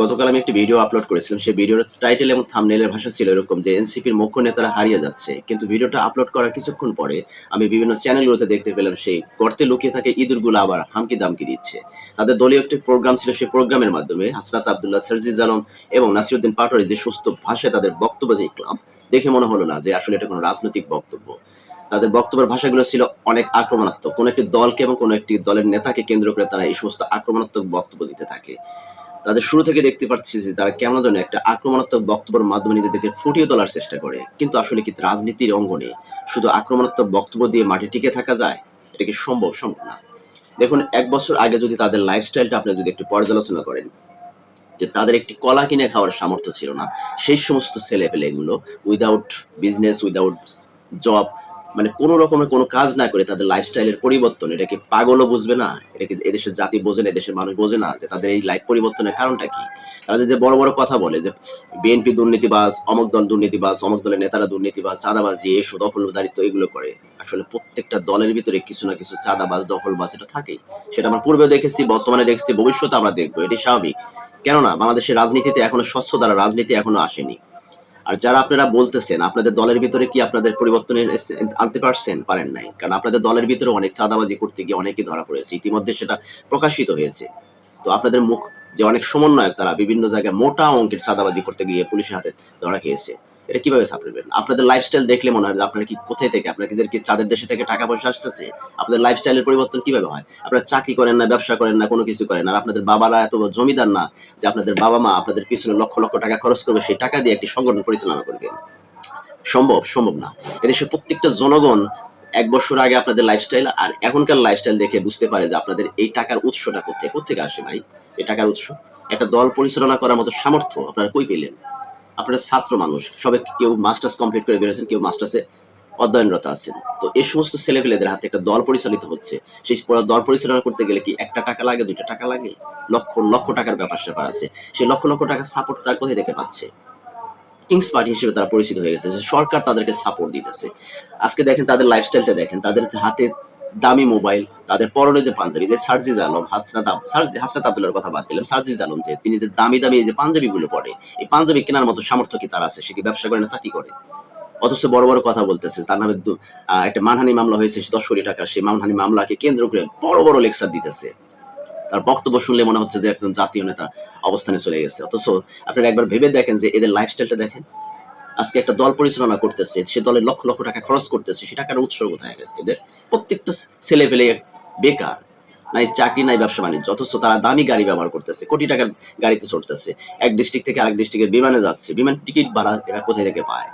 গতকাল আমি একটি ভিডিও আপলোড করেছিলাম। সেই ভিডিওর টাইটেল এবং থাম্বনেলের ভাষা ছিল এরকম যে এনসিপির মুখ্য নেতারা হারিয়ে যাচ্ছে। কিন্তু ভিডিওটা আপলোড করার কিছুক্ষণ পরে আমি বিভিন্ন চ্যানেলগুলোতে দেখতে পেলাম সেই গর্তে লুকিয়ে থাকে ইঁদুরগুলো আবার হামকি দামকি দিচ্ছে। তাদের দলীয় একটি প্রোগ্রাম ছিল সেই প্রোগ্রামের মাধ্যমে হাসরাত আবদুল্লাহ, সার্জিজ আলম এবং নাসিরুদ্দিন পাটোয়ারি যে সুস্থ ভাষায় তাদের বক্তব্য দেখলাম, দেখে মনে হলো না যে আসলে এটা কোনো রাজনৈতিক বক্তব্য। তাদের বক্তব্যের ভাষাগুলো ছিল অনেক আক্রমণাত্মক। কোনো একটি দলকে এবং কোনো একটি দলের নেতাকে কেন্দ্র করে তারা এই সমস্ত আক্রমণাত্মক বক্তব্য দিতে থাকে। তাদের শুরু থেকে দেখতে পাচ্ছি যে তারা কেমন যেন একটা আক্রমণাত্মক বক্তব্যের মাধ্যমে নিজেদেরকে ফুটিয়ে তোলার চেষ্টা করে। কিন্তু আসলে কি রাজনীতির অঙ্গনে শুধু আক্রমণাত্মক বক্তব্য দিয়ে মাটি টিকে থাকা যায়? এটা কি সম্ভব? সম্ভব না। দেখুন, এক বছর আগে যদি তাদের লাইফস্টাইলটা আপনি যদি একটু পর্যালোচনা করেন, যে তাদের একটি কলা কিনে খাওয়ার সামর্থ্য ছিল না, সেই সমস্ত ছেলে পেলে এগুলো উইদাউট বিজনেস উইদাউট জব মানে কোনো রকমের কোনো কাজ না করে তাদের লাইফস্টাইলের পরিবর্তন। এটা কি পাগলও বুঝবে না? এটা কি এদেশের জাতি বোঝে না, এদেশের মানুষ বোঝে না যে তাদের এই লাইফ পরিবর্তনের কারণটা কি? তারা যে বড় বড় কথা বলে যে বিএনপি দুর্নীতিবাজ, অমক দল দুর্নীতিবাজ, অমক দলের নেতারা দুর্নীতিবাজ, চাঁদাবাজি এসো, দখলদারিত্ব এগুলো করে। আসলে প্রত্যেকটা দলের ভিতরে কিছু না কিছু চাঁদাবাজ, দখলবাজ এটা থাকেই। সেটা আমরা পূর্বে দেখেছি, বর্তমানে দেখছি, ভবিষ্যতে আমরা দেখব এটি স্বাভাবিক। কেননা বাংলাদেশের রাজনীতিতে এখনও স্বচ্ছ দ্বারা রাজনীতি এখনও আসেনি। আর যারা আপনারা বলতেছেন, আপনাদের দলের ভিতরে কি আপনাদের পরিবর্তন আনতে পারছেন? পারেন নাই। কারণ আপনাদের দলের ভিতরে অনেক চাঁদাবাজি করতে গিয়ে অনেকে ধরা পড়েছে। ইতিমধ্যে সেটা প্রকাশিত হয়েছে। তো আপনাদের মুখ যে অনেক সমন্বয়ক তারা বিভিন্ন জায়গায় মোটা অঙ্কের চাঁদাবাজি করতে গিয়ে পুলিশের হাতে ধরা খেয়েছে। এটা কীভাবে সাপড়বেন আপনাদের লাইফস্টাইল দেখলে মনে হয় আপনারা কি কোথায় থেকে আপনাদের কি চাঁদের দেশে থেকে টাকা পয়সা আসতেছে? আপনাদের লাইফস্টাইলের পরিবর্তন কীভাবে হয়? আপনারা চাকরি করেন না, ব্যবসা করেন না, কোনো কিছু করেন আর আপনাদের বাবারা এত জমিদার না যে আপনাদের বাবা মা আপনাদের পিছনে লক্ষ লক্ষ টাকা খরচ করবে, সেই টাকা দিয়ে একটি সংগঠন পরিচালনা করবেন। সম্ভব সম্ভব না। এদেশের প্রত্যেকটা জনগণ এক বছর আগে আপনাদের লাইফস্টাইল আর এখনকার লাইফস্টাইল দেখে বুঝতে পারে যে আপনাদের এই টাকার উৎসটা কোথায় কোথেকে আসে ভাই? এই টাকার উৎস? একটা দল পরিচালনা করার মতো সামর্থ্য আপনারা কই পেলেন? আপনারা ছাত্র মানুষ সবাই কেউ মাস্টার্স কমপ্লিট করে বেরোয়েছেন কেউ মাস্টার্সে অধ্যয়নরত আছেন। তো এই সমস্ত ছেলেপেলেদের হাতে একটা দল পরিচালিত হচ্ছে। সেই দল পরিচালনা করতে গেলে কি একটা টাকা লাগে, দুইটা টাকা লাগে? লক্ষ লক্ষ টাকার ব্যাপার স্যাপার আছে। সেই লক্ষ লক্ষ টাকার সাপোর্ট তার কোথায় থেকে পাচ্ছে? কিংস পার্টি হিসেবে তারা পরিচিত হয়ে গেছে। সরকার তাদেরকে সাপোর্ট দিতেছে। আজকে দেখেন তাদের লাইফস্টাইলটা দেখেন, তাদের হাতে দামি মোবাইল, তাদের পরনে যে পাঞ্জাবি, যে সার্জিজ আলম, হাসনাত আব- সার্জি- হাসনাত আব্দুল্লার কথা বাদ দিলাম। সার্জিজ আলম যে তিনি যে দামি দামি যে পাঞ্জাবি গুলো পরে, এই পাঞ্জাবি কেনার মতো সামর্থ্য কি তার আছে? সে কি ব্যবসা করে না চাকরি করে? অথচ বড় বড় কথা বলতেছে, তার নামে একটা মানহানি মামলা হয়েছে দশ কোটি টাকা, সেই মানহানি মামলাকে কেন্দ্র করে বড় বড় লেকচার দিতেছে। তার বক্তব্য শুনলে মনে হচ্ছে যে একজন জাতীয় নেতা অবস্থানে চলে গেছে। অথচ আপনারা একবার ভেবে দেখেন যে এদের লাইফস্টাইলটা দেখেন। আজকে একটা দল পরিচালনা করতেছে, সে দলে লক্ষ লক্ষ টাকা খরচ করতেছে, সে টাকার উৎস কোথায়? এদের প্রত্যেকটা ছেলে পেলে বেকার, নাই চাকরি, নাই ব্যবসা বাণিজ্য, অথচ তারা দামি গাড়ি ব্যবহার করতেছে, কোটি টাকার গাড়িতে চড়তেছে, এক ডিস্ট্রিক্ট থেকে আরেক ডিস্ট্রিক্টে বিমানে যাচ্ছে, বিমান টিকিট ভাড়া এরা কোথায় থেকে পায়?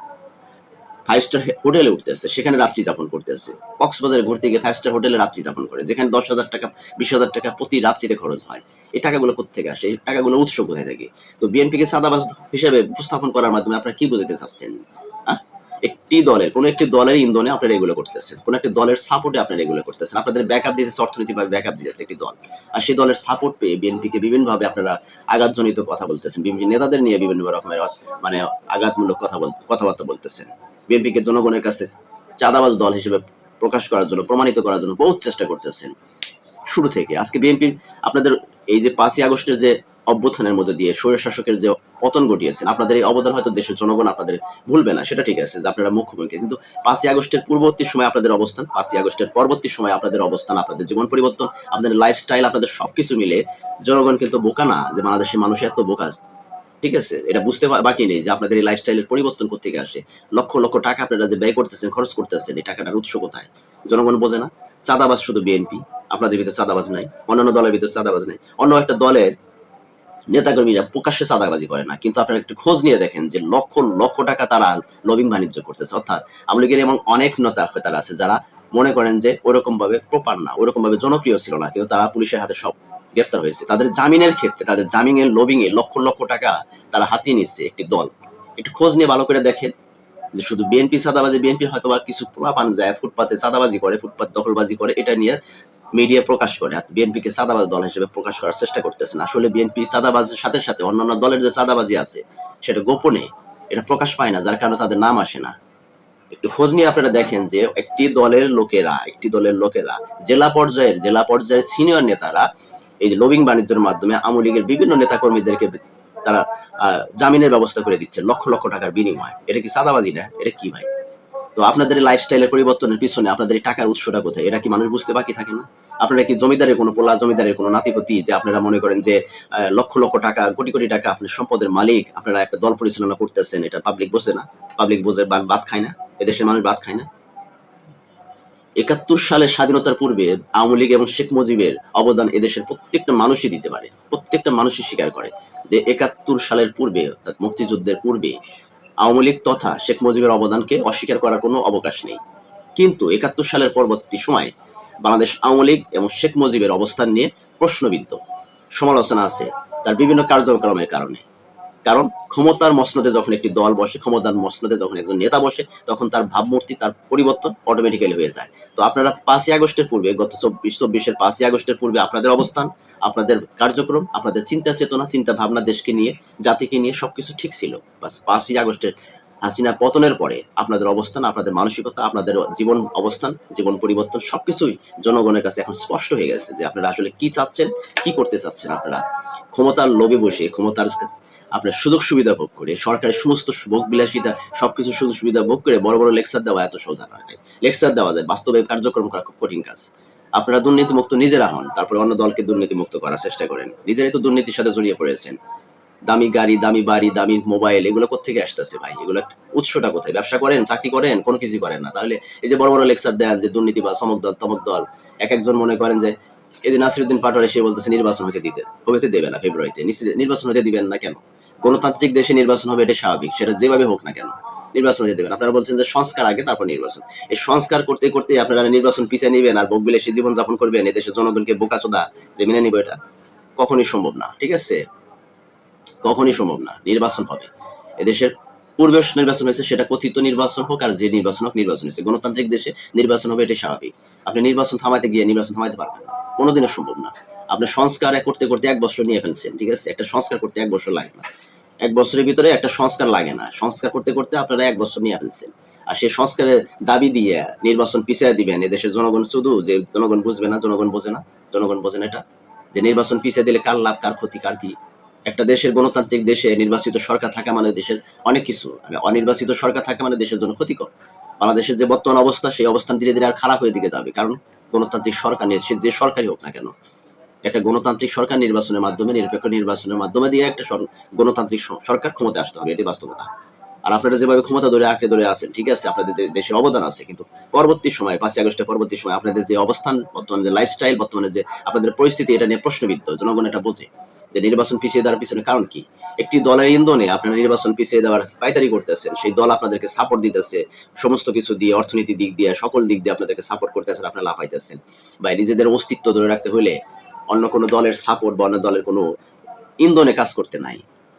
ফাইভ স্টার হোটেলে উঠতেছে, সেখানে রাত্রি যাপন করতেছে। কক্সবাজারে ঘুরতে গিয়ে ফাইভ স্টার হোটেলে রাত্রি যাপন করে, যেখানে দশ হাজার টাকা, বিশ হাজার টাকা প্রতি রাত্রিতে খরচ হয়। এই টাকাগুলো কোথেকে আসে? এই টাকাগুলো উৎস কোথায় থেকে? তো বিএনপিকে সাদাবাজ হিসেবে উপস্থাপন করার মাধ্যমে আপনারা কি বোঝাতে চাচ্ছেন? একটি দলের, কোনো একটি দলের ইন্ধনে আপনারা এগুলো করতেছেন। কোনো একটি দলের সাপোর্টে আপনারা এগুলো করতেছেন। আপনাদের ব্যাকআপ দিতেছে অর্থনৈতিকভাবে ব্যাকআপ দিতেছে একটি দল। আর সেই দলের সাপোর্ট পেয়ে বিএনপিকে বিভিন্নভাবে আপনারা আঘাতজনিত কথা বলতেছেন। বিভিন্ন নেতাদের নিয়ে বিভিন্ন রকমের মানে আঘাতমূলক কথা বল কথাবার্তা বলতেছেন। বিএনপিকে জনগণের কাছে চাঁদাবাজ দল হিসেবে প্রকাশ করার জন্য, প্রমাণিত করার জন্য বহুত চেষ্টা করতেছেন। শুরু থেকে আজকে বিএনপি আপনাদের এই যে পাঁচই আগস্টের যে অভ্যুত্থানের মধ্যে দিয়ে স্বৈর শাসকের যে পতন ঘটিয়েছেন, আপনাদের এই অবদান হয়তো দেশের জনগণ আপনাদের ভুলবে না, সেটা ঠিক আছে, যে আপনারা মুখ্যমন্ত্রী। কিন্তু পাঁচই আগস্টের পূর্ববর্তী সময় আপনাদের অবস্থান, পাঁচই আগস্টের পরবর্তী সময় আপনাদের অবস্থান, আপনাদের জীবন পরিবর্তন, আপনাদের লাইফস্টাইল আপনাদের সবকিছু মিলে জনগণ কিন্তু বোকা না, যে বাংলাদেশের মানুষ এত বোকা। ঠিক আছে? এটা বুঝতে বাকি নেই যে আপনাদের এই লাইফস্টাইলের পরিবর্তন করতে আসে? লক্ষ লক্ষ টাকা আপনারা যে ব্যয় করতেছেন, খরচ করতেছেন, এই টাকাটার উৎস কোথায়? জনগণ বোঝে না? চাঁদাবাজ শুধু বিএনপি আপনাদের ভিতরে চাঁদাবাজ নাই। অন্যান্য দলের ভিতরে চাঁদাবাজ নাই। অন্য একটা দলের নেতাকর্মীরা প্রকাশ্যে চাঁদাবাজি করে না। কিন্তু আপনারা একটু খোঁজ নিয়ে দেখেন যে লক্ষ লক্ষ টাকা তারা লবিং বাণিজ্য করতেছে। অর্থাৎ আওয়ামী লীগের এমন অনেক নেতা তারা আছে যারা মনে করেন যে ওরকম ভাবে প্রপার না ওরকম ভাবে জনপ্রিয় ছিল না। কিন্তু তারা পুলিশের হাতে সব গ্রেপ্তার হয়েছে। তাদের জামিনের ক্ষেত্রে, তাদের জামিনের এ লক্ষ লক্ষ টাকা তারা হাতিয়ে নিচ্ছে একটি দল। একটু খোঁজ নিয়ে ভালো করে দেখেন যে শুধু বিএনপি চাঁদাবাজি বিএনপি হয়তো বা কিছু পোলাপান যায়, ফুটপাতে চাঁদাবাজি করে, ফুটপাত দখলবাজি করে, এটা নিয়ে মিডিয়া প্রকাশ করে। আর বিএনপিকে চাঁদাবাজ দল হিসেবে প্রকাশ করার চেষ্টা করতেছেন আসলে বিএনপি চাঁদাবাজের সাথে সাথে অন্যান্য দলের যে চাঁদাবাজি আছে, সেটা গোপনে এটা প্রকাশ পায় না, যার কারণে তাদের নাম আসে না। একটু খোঁজ নিয়ে আপনারা দেখেন যে একটি দলের লোকেরা, একটি দলের লোকেরা, জেলা পর্যায়ের জেলা পর্যায়ের সিনিয়র নেতারা এই লবিং বাণিজ্যের মাধ্যমে আওয়ামী লীগের বিভিন্ন নেতাকর্মীদেরকে তারা জামিনের ব্যবস্থা করে দিচ্ছে লক্ষ লক্ষ টাকার বিনিময়। এটা কি সাদাবাজি না? এটা কি ভাই? তো আপনাদের লাইফস্টাইলের পরিবর্তনের পিছনে আপনাদের টাকার উৎসটা কোথায়? এটা কি মানুষ বুঝতে বাকি থাকে না? আপনারা কি জমিদারের কোনো পোলা, জমিদারের কোনো নাতিপতি যে আপনারা মনে করেন যে লক্ষ লক্ষ টাকা, কোটি কোটি টাকা আপনি সম্পদের মালিক, আপনারা একটা দল পরিচালনা করতেছেন, এটা পাবলিক বোঝে না। পাবলিক বোঝে বা- ভাত খায় না। এদেশের মানুষ ভাত খায় না। একাত্তর সালে স্বাধীনতার পূর্বে আওয়ামী লীগ এবং শেখ মুজিবের অবদান এদেশের প্রত্যেকটা মানুষই দিতে পারে, প্রত্যেকটা মানুষই স্বীকার করে যে একাত্তর সালের পূর্বে, অর্থাৎ মুক্তিযুদ্ধের পূর্বে আওয়ামী লীগ তথা শেখ মুজিবের অবদানকে অস্বীকার করার কোনো অবকাশ নেই। কিন্তু একাত্তর সালের পরবর্তী সময়ে বাংলাদেশ আওয়ামী লীগ এবং শেখ মুজিবের অবস্থান নিয়ে প্রশ্নবিদ্ধ। সমালোচনা আছে তার বিভিন্ন কার্যক্রমের কারণে। কারণ ক্ষমতার মসনদে যখন একটি দল বসে, ক্ষমতার মসনদে যখন একজন নেতা বসে, তখন তার ভাবমূর্তি, তার পরিবর্তন অটোমেটিক্যালি হয়ে যায়। তো আপনারা পাঁচই আগস্টের পূর্বে, গত চব্বিশ, চব্বিশের পাঁচই আগস্টের পূর্বে আপনাদের অবস্থান, আপনাদের কার্যক্রম, আপনাদের চিন্তা চেতনা, চিন্তা ভাবনা দেশকে নিয়ে, জাতিকে নিয়ে সবকিছু ঠিক ছিল। বাস পাঁচই আগস্টের হাসিনা পতনের পরে আপনাদের অবস্থান, আপনাদের মানসিকতা, আপনাদের জীবন অবস্থান, জীবন পরিবর্তন সবকিছুই জনগণের কাছে এখন স্পষ্ট হয়ে গেছে যে আপনারা আসলে কি চাচ্ছেন, কি করতে চাচ্ছেন আপনারা? ক্ষমতার লোভে বসে, ক্ষমতার আপনার সুযোগ সুবিধা ভোগ করে, সরকারের সমস্ত ভোগ বিলাসিতা সবকিছু সুযোগ সুবিধা ভোগ করে বড় বড় লেকচার দেওয়া এত সোজা নয় লেকচার দেওয়া যায় বাস্তবে কার্যক্রম করা খুব কঠিন কাজ। আপনারা দুর্নীতি মুক্ত নিজেরা হন, তারপরে অন্য দলকে দুর্নীতি মুক্ত করার চেষ্টা করেন। নিজেরাই তো দুর্নীতির সাথে জড়িয়ে পড়েছেন। দামি গাড়ি, দামি বাড়ি, দামি মোবাইল, এগুলো কোথেকে আসতেছে ভাই? এগুলো উৎসটা কোথায়? ব্যবসা করেন, চাকরি করেন, কোনো কিছু করেন না। তাহলে এই যে বড় বড় লেকচার দেন যে দুর্নীতি বা সমক দল, তমক দল, এক একজন মনে করেন যে এই যে নাসিরুদ্দিন পাটোয়ারি সে বলতেছে, নির্বাচন হতে দিতে হতে দেবে না ফেব্রুয়ারিতে। নির্বাচন হতে দিবেন না কেন? গণতান্ত্রিক দেশে নির্বাচন হবে, এটা স্বাভাবিক। সেটা যেভাবে হোক না কেন, নির্বাচন হতে দেবেন আপনারা বলছেন যে সংস্কার আগে, তারপর নির্বাচন। এই সংস্কার করতে করতে আপনারা নির্বাচন পিছিয়ে নেবেন আর বকবিলাসী জীবন যাপন করবেন এদেশের জনগণকে বোকাচোদা যে মেনে নিবে এটা, কখনই সম্ভব না, ঠিক আছে? কখনই সম্ভব না, নির্বাচন হবে। এদেশের পূর্বে নির্বাচন হয়েছে, সেটা কথিত নির্বাচন হোক আর যে নির্বাচন হোক, নির্বাচন হয়েছে। গণতান্ত্রিক দেশে নির্বাচন হবে এটাই স্বাভাবিক। আপনি নির্বাচন থামাতে গিয়ে নির্বাচন থামাতে পারবেন না। কোনোদিনও সম্ভব না। আপনি সংস্কার করতে করতে এক বছর নিয়ে ফেলছেন, ঠিক আছে? একটা সংস্কার করতে এক বছর লাগে না। এক বছরের ভিতরে একটা সংস্কার লাগে না। সংস্কার করতে করতে আপনারা এক বছর নিয়ে ফেলছেন। আর সেই সংস্কারের দাবি দিয়ে নির্বাচন পিছিয়ে দিবেন এদেশের জনগণ শুধু যে জনগণ বুঝবে না, জনগণ বোঝে না, জনগণ বোঝে না এটা। যে নির্বাচন পিছিয়ে দিলে কার লাভ, কার ক্ষতি, কার কি? একটা দেশের গণতান্ত্রিক দেশে নির্বাচিত সরকার থাকা মানে দেশের অনেক কিছু। অনির্বাচিত সরকার থাকা মানে দেশের জন্য ক্ষতিকর। বাংলাদেশের যে বর্তমান অবস্থা, সেই অবস্থান ধীরে ধীরে আর খারাপ হয়ে দিকে যাবে। কারণ গণতান্ত্রিক সরকার নিয়ে যে সরকারই হোক না কেন একটা গণতান্ত্রিক সরকার নির্বাচনের মাধ্যমে, নিরপেক্ষ নির্বাচনের মাধ্যমে দিয়ে একটা গণতান্ত্রিক সরকার ক্ষমতা আসতে হবে, এটি বাস্তবতা। আর আপনারা যেভাবে ক্ষমতা ধরে, আঁকড়ে ধরে আছেন, ঠিক আছে, আপনাদের দেশের অবদান আছে, কিন্তু পরবর্তী সময়, পাঁচই আগস্টের পরবর্তী সময় আপনাদের যে অবস্থান, বর্তমানে যে লাইফস্টাইল বর্তমানে যে আপনাদের পরিস্থিতি, এটা নিয়ে প্রশ্নবিদ্ধ, জনগণ এটা বোঝে। যে নির্বাচন পিছিয়ে দেওয়ার পিছনে কারণ কি? একটি দলের ইন্ধনে আপনারা নির্বাচন পিছিয়ে দেওয়ার পাইতারি করতেছেন, সেই দল আপনাদেরকে সাপোর্ট দিতেছে, সমস্ত কিছু দিয়ে অর্থনীতি দিক দিয়ে, সকল দিক দিয়ে আপনাদেরকে সাপোর্ট করতেছেন, আপনারা লাফাইতেছেন। বা নিজেদের অস্তিত্ব ধরে রাখতে হলে অন্য কোনো দলের সাপোর্ট বা অন্য দলের কোনো ইন্ধনে কাজ করতে নাই।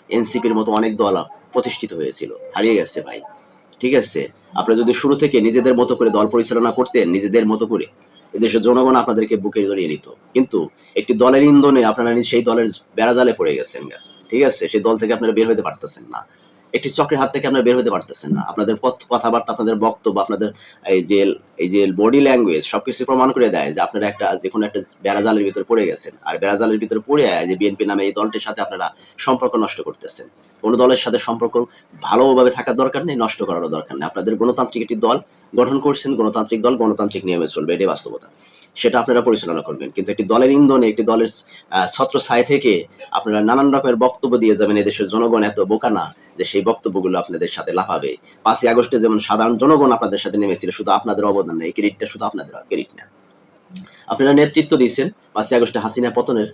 এনসিপির মতো অনেক দল প্রতিষ্ঠিত হয়েছিল। হারিয়ে গেছে ভাই। ঠিক আছে? আপনারা যদি শুরু থেকে নিজেদের মতো করে দল পরিচালনা করতেন, নিজেদের মতো করে এদেশের জনগণ আপনাদেরকে বুকে জড়িয়ে নিত। কিন্তু একটি দলের ইন্ধনে আপনারা সেই দলের বেড়াজালে পড়ে গেছেন। ঠিক আছে? সেই দল থেকে আপনারা বের হতে পারতেছেন না। একটি চক্রের হাত থেকে আপনারা বের হতে পারতেছেন না। আপনাদের পথ কথাবার্তা, আপনাদের বক্তব্য, আপনাদের এই যে এই যে বডি ল্যাঙ্গুয়েজ সবকিছু প্রমাণ করে দেয় যে আপনারা একটা, যে কোনো একটা বেড়াজালের ভিতরে পড়ে গেছেন। আর বেড়াজালের ভিতরে পড়ে যে বিএনপি নামে এই দলটির সাথে আপনারা সম্পর্ক নষ্ট করতেছেন। কোনো দলের সাথে সম্পর্ক ভালোভাবে থাকার দরকার নেই, নষ্ট করারও দরকার নেই। আপনাদের গণতান্ত্রিক একটি দল গঠন করছেন, গণতান্ত্রিক দল গণতান্ত্রিক নিয়মে চলবে, এটাই বাস্তবতা। সেটা আপনারা পরিচালনা করবেন। কিন্তু একটি দলের ইন্ধনে, একটি দলের ছত্র ছায় থেকে আপনারা নানান রকমের বক্তব্য দিয়ে যাবেন। এদেশের জনগণ এত বোকা না যে সেই বক্তব্যগুলো আপনাদের সাথে লাফাবে। পাঁচই আগস্টে যেমন সাধারণ জনগণ আপনাদের সাথে নেমেছিল, শুধু আপনাদের অবদান নেই ক্রেডিটটা শুধু আপনাদের ক্রেডিট না। আপনারা নেতৃত্ব দিয়েছেন পাঁচই আগস্টে হাসিনা পতনের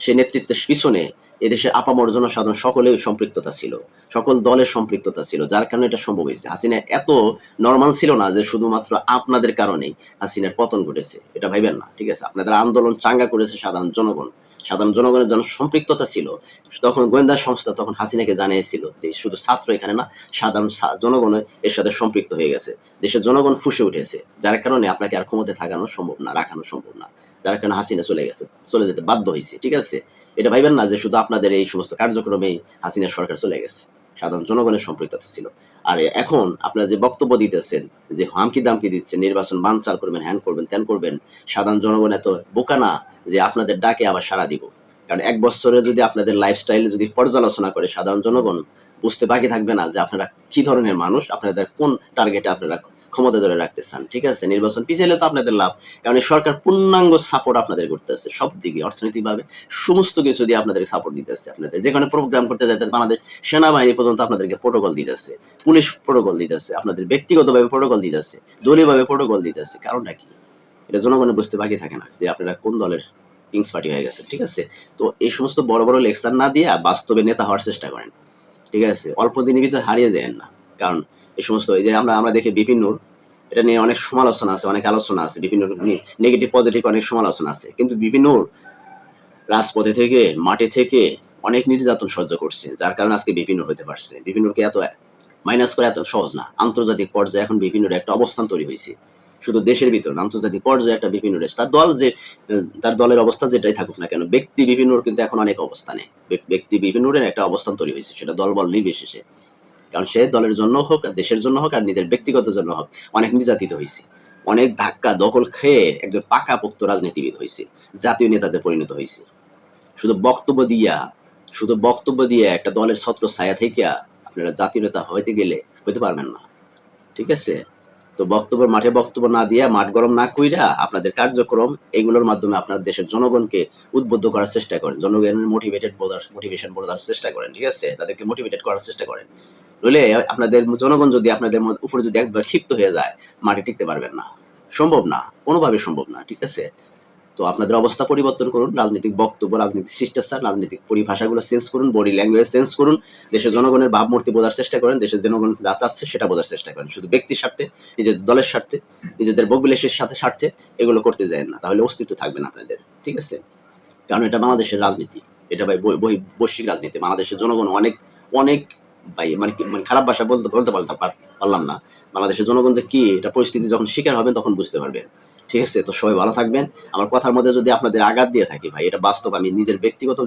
সেই নেতৃত্বের পিছনে এদেশে আপামর জনসাধারণ সকলে সম্পৃক্ততা ছিল, সকল দলের সম্পৃক্ততা ছিল, যার কারণে এটা সম্ভব হয়েছে। হাসিনা এত নর্মাল ছিল না যে শুধুমাত্র আপনাদের কারণেই হাসিনার পতন ঘটেছে, এটা ভাইবেন না, ঠিক আছে? আপনাদের আন্দোলন চাঙ্গা করেছে সাধারণ জনগণ। সাধারণ জনগণের জন সম্পৃক্ততা ছিল। তখন গোয়েন্দা সংস্থা তখন হাসিনাকে জানিয়েছিল যে শুধু ছাত্র এখানে না, সাধারণ জনগণ এর সাথে সম্পৃক্ত হয়ে গেছে। দেশের জনগণ ফুসে উঠেছে, যার কারণে আপনাকে আর ক্ষমতায় থাকানো সম্ভব না, রাখানো সম্ভব না। যার কারণে হাসিনা চলে গেছে, চলে যেতে বাধ্য হয়েছে, ঠিক আছে? এটা ভাইবেন না যে শুধু আপনাদের এই সমস্ত কার্যক্রমেই হাসিনা সরকার চলে গেছে। সাধারণ জনগণের সম্পৃক্ততা ছিল। আর এখন আপনারা যে বক্তব্য দিতেছেন, যে হামকি দামকি দিচ্ছেন, নির্বাচন বানচাল করবেন, হ্যান করবেন, ত্যান করবেন, সাধারণ জনগণ এত বোকা না যে আপনাদের ডাকে আবার সাড়া দিব। কারণ এক বছরে যদি আপনাদের লাইফস্টাইল যদি পর্যালোচনা করে সাধারণ জনগণ, বুঝতে বাকি থাকবে না যে আপনারা কি ধরনের মানুষ, আপনাদের কোন টার্গেটে আপনারা ক্ষমতা ধরে রাখতে চান ঠিক আছে নির্বাচন পিছাইলে তো আপনাদের লাভ। কারণ সরকার পূর্ণাঙ্গ সাপোর্ট আপনাদের করতেছে সব দিকে, অর্থনৈতিকভাবে। সমস্ত কিছু দিয়ে আপনাদেরকে সাপোর্ট দিতেছে আপনাদের। যেখানে প্রোগ্রাম করতে যাইতে বাংলাদেশ সেনাবাহিনী পর্যন্ত আপনাদেরকে প্রোটোকল দিতেছে। পুলিশ প্রোটোকল দিতেছে, আপনাদের ব্যক্তিগতভাবে প্রোটোকল দিতে দিতেছে, দলীয়ভাবে প্রোটোকল দিতেছে। কারণটা কি? এটা জনগণের বুঝতে বাকি থাকে না যে আপনারা কোন দলের কিংস পার্টি হয়ে গেছে ঠিক আছে তো এই সমস্ত বড় বড় লেকচার না দিয়ে বাস্তবে নেতা হওয়ার চেষ্টা করেন ঠিক আছে অল্প দিনের ভিতরে হারিয়ে যায় না। কারণ এই সমস্ত, এই যে আমরা আমরা দেখি বিভিন্ন এটা নিয়ে অনেক সমালোচনা আছে, অনেক আলোচনা আছে, বিভিন্ন নেগেটিভ পজিটিভ অনেক সমালোচনা আছে। কিন্তু বিভিন্ন রাজপথে থেকে, মাঠে থেকে অনেক নির্যাতন সহ্য করছে, যার কারণে আজকে বিভিন্ন হতে পারছে। বিভিন্নকে এত মাইনাস করে এত সহজ না। আন্তর্জাতিক পর্যায়ে এখন বিভিন্নর একটা অবস্থান তৈরি হয়েছে। শুধু দেশের ভিতর আন্তর্জাতিক পর্যায়ে একটা বিভিন্ন দেশ। তার দল যে, তার দলের অবস্থা যেটাই থাকুক না কেন, ব্যক্তি বিভিন্নর কিন্তু এখন অনেক অবস্থানে। ব্যক- ব্যক্তি বিভিন্নর একটা অবস্থান তৈরি হয়েছে, সেটা দল বল নির্বিশেষে। কারণ সে দলের জন্য হোক দেশের জন্য হোক আর নিজের ব্যক্তিগত জন্য হোক, অনেক নির্যাতিত হয়েছে। অনেক ধাক্কা, দখল খেয়ে একজন পাকাপোক্ত রাজনীতিবিদ হয়েছে, জাতীয় নেতাতে পরিণত হয়েছে। শুধু বক্তব্য দিয়া, শুধু বক্তব্য দিয়ে একটা দলের ছত্র ছায়া থেকে আপনারা জাতীয় নেতা হইতে গেলে হইতে পারবেন না। ঠিক আছে? তো বক্তব্য মাঠে বক্তব্য না দিয়া, মাঠ গরম না কইরা আপনাদের কার্যক্রম এগুলোর মাধ্যমে আপনার দেশের জনগণকে উদ্বুদ্ধ করার চেষ্টা করেন। জনগণের মোটিভেটেড বোঝার মোটিভেশন বোঝার চেষ্টা করেন, ঠিক আছে? তাদেরকে মোটিভেটেড করার চেষ্টা করেন। নইলে আপনাদের জনগণ যদি আপনাদের উপরে যদি একবার ক্ষিপ্ত হয়ে যায়, মাঠে টিকতে পারবেন না। সম্ভব না, কোনোভাবে সম্ভব না, ঠিক আছে? তো আপনাদের অবস্থা পরিবর্তন করুন, রাজনৈতিক বক্তব্য, রাজনৈতিক শিষ্টাচার, রাজনৈতিক পরিভাষাগুলো চেঞ্জ করুন, বডি ল্যাঙ্গুয়েজ চেঞ্জ করুন, দেশের জনগণের ভাবমূর্তি বোঝার চেষ্টা করেন, দেশের জনগণ যা চাচ্ছে সেটা বোঝার চেষ্টা করেন, শুধু ব্যক্তির স্বার্থে, নিজের দলের স্বার্থে, নিজেদের বকবিলাসের সাথে স্বার্থে এগুলো করতে যায় না, তাহলে অস্তিত্ব থাকবে না আপনাদের, ঠিক আছে? কারণ এটা বাংলাদেশের রাজনীতি, এটা ভাই বৈ- বৈ- বৈশ্বিক রাজনীতি, বাংলাদেশের জনগণ অনেক অনেক ভাই মানে কি- মানে খারাপ ভাষা বলতে বলতে পারলাম পার- পারলাম না, বাংলাদেশের জনগণ যে কি, এটা পরিস্থিতি যখন শিকার হবেন তখন বুঝতে পারবেন। ঠিক আছে? তো সবাই ভালো থাকবেন। আমার কথার মধ্যে যদি আপনাদের আঘাত দিয়ে থাকি ভাই, এটা বাস্তব। আমি নিজের ব্যক্তিগত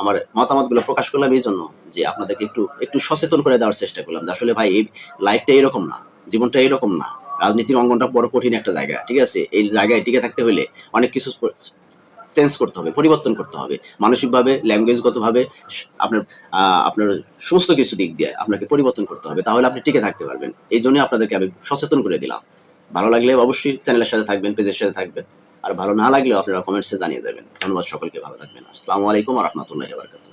আমার মতামতগুলো প্রকাশ করলাম এই জন্য যে আপনাদেরকে একটু একটু সচেতন করে দেওয়ার চেষ্টা করলাম যে আসলে ভাই, এই লাইফটা এরকম না, জীবনটা এরকম না। রাজনীতির অঙ্গনটা বড় কঠিন একটা জায়গা, ঠিক আছে? এই জায়গায় টিকে থাকতে হলে অনেক কিছু চেঞ্জ করতে হবে, পরিবর্তন করতে হবে। মানসিকভাবে ল্যাঙ্গুয়েজগতভাবে আপনার আপনার সমস্ত কিছু দিক দিয়ে আপনাকে পরিবর্তন করতে হবে। তাহলে আপনি টিকে থাকতে পারবেন। এই জন্য আপনাদেরকে আমি সচেতন করে দিলাম। ভালো লাগলে অবশ্যই চ্যানেলের সাথে থাকবেন পেজের সাথে থাকবেন। আর ভালো না লাগলে আপনারা কমেন্টসে জানিয়ে দেবেন। ধন্যবাদ সকলকে, ভালো থাকবেন। আসসালামু আলাইকুম রহমতুল্লাহ বারকাত